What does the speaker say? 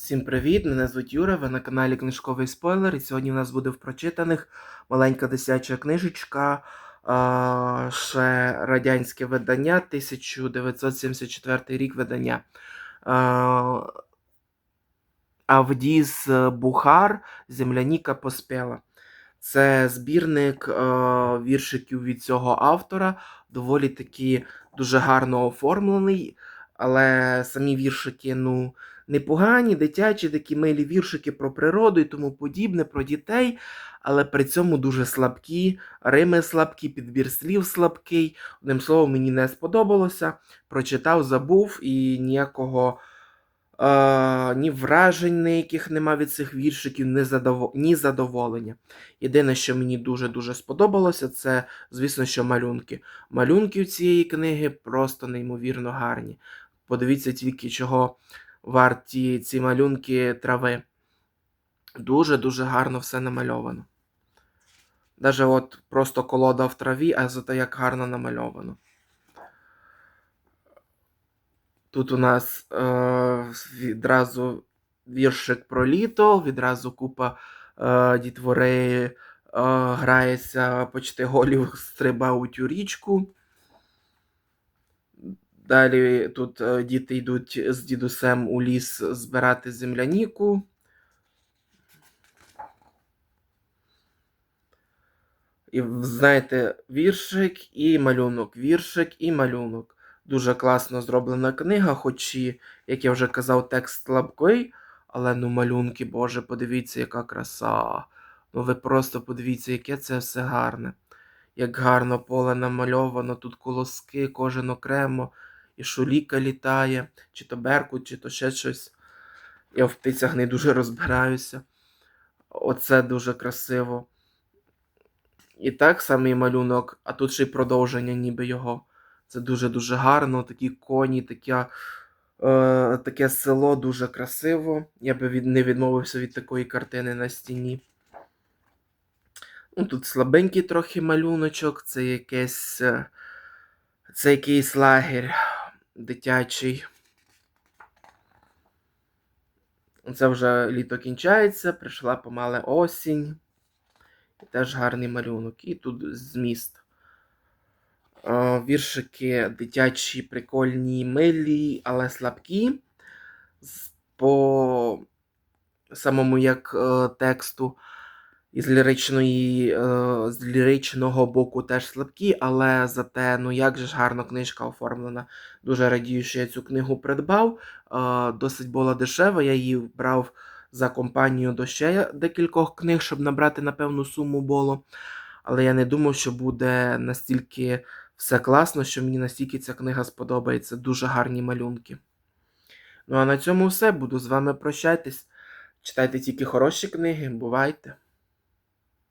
Всім привіт! Мене звуть Юра, ви на каналі Книжковий Спойлер. І сьогодні в нас буде в прочитаних маленька дитяча книжечка, а, ще радянське видання, 1974 рік видання. А, Авдіс Бухар, Земляніка поспела. Це збірник е, віршиків від цього автора, доволі таки дуже гарно оформлений, але самі віршики, ну непогані, дитячі, такі милі віршики про природу і тому подібне, про дітей, але при цьому дуже слабкі, рими слабкі, підбір слів слабкий. Одним словом, мені не сподобалося. Прочитав, забув і ніякого. Е, ні вражень ніяких нема від цих віршиків, ні, задово... ні задоволення. Єдине, що мені дуже-дуже сподобалося, це, звісно, що малюнки. Малюнки цієї книги просто неймовірно гарні. Подивіться тільки, чого варті ці малюнки трави. Дуже-дуже гарно все намальовано. Даже от просто колода в траві, а зато як гарно намальовано. Тут у нас е, відразу віршик про літо, відразу купа е, дітвори е, грається, почти голів стрибають у річку. Далі тут е, діти йдуть з дідусем у ліс збирати земляніку. І знаєте, віршик і малюнок, віршик і малюнок. Дуже класно зроблена книга, хоч і, як я вже казав, текст слабкий, але ну малюнки, Боже, подивіться, яка краса. Ну ви просто подивіться, яке це все гарне. Як гарно поле намальовано, тут колоски, кожен окремо, і шуліка літає, чи то беркут, чи то ще щось. Я в птицях не дуже розбираюся. Оце дуже красиво. І так самий малюнок, а тут ще й продовження, ніби його. Це дуже-дуже гарно, такі коні, таке, е, таке село дуже красиво. Я би від, не відмовився від такої картини на стіні. Ну, Тут слабенький трохи малюночок, це якесь. е, Це якийсь лагерь дитячий. Це вже літо кінчається, прийшла помале осінь. І теж гарний малюнок. І тут зміст. Е, Віршики дитячі, прикольні, милі, але слабкі. По самому як е, тексту. І з ліричної, е, з ліричного боку теж слабкі, але зате, ну як же ж гарно книжка оформлена. Дуже радію, що я цю книгу придбав. Е, Досить була дешева, я її брав за компанію до ще декількох книг, щоб набрати на певну суму було. Але я не думав, що буде настільки все класно, що мені настільки ця книга сподобається. Дуже гарні малюнки. Ну а на цьому все. Буду з вами прощатись. Читайте тільки хороші книги, бувайте!